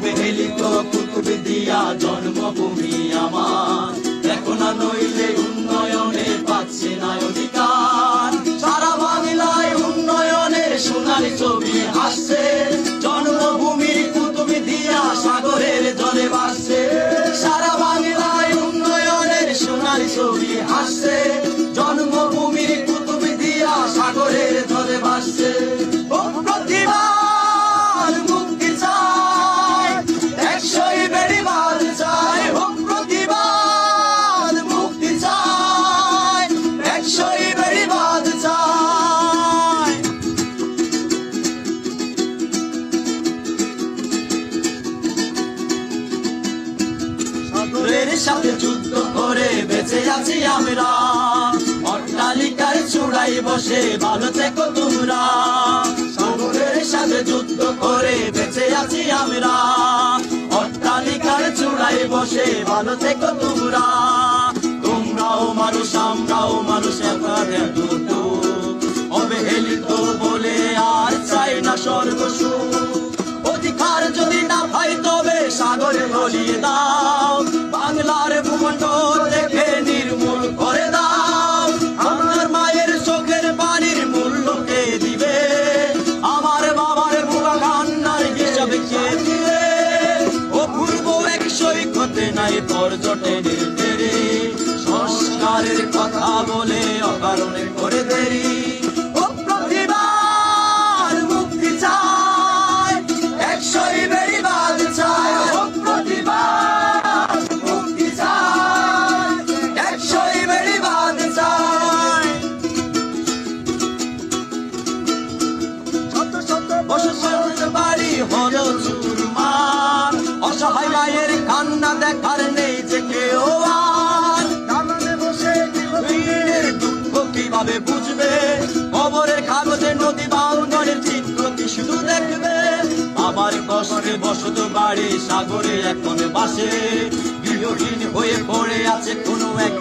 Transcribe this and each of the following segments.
অবহেলিত কুতুব দিয়া জন্মভূমি আমার। দেখো না নইলে উন্নয়নে পাচ্ছে সাথে যুদ্ধ করে বেঁচে আছি আমরা। অট্টালিকার চূড়াই বসে ভালো থেকো তোমরা। সাগরের সাথে যুদ্ধ করে বেঁচে আছি আমরা। অট্টালিকার চূড়াই বসে ভালো থেকো তোমরা। তোমরাও মানুষ, আমরাও মানুষ অবহেলিত বলে আর চাই না স্বর্গসুখ অধিকার পর্যটনের কষ্টে বসত বাড়ি, সাগরে এখন বাসে। গৃহহীন হয়ে পড়ে আছে কোনো এক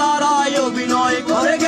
তারাই অভিনয় করে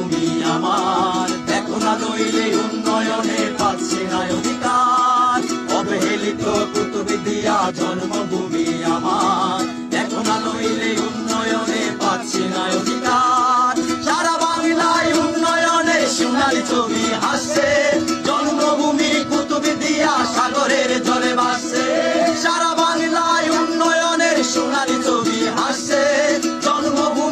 তুমি আমার। দেখো না নইলে উন্নয়নে পাচ্ছে না অধিকার। অবহেলিত কুতুবিদ্যা জন্মভূমি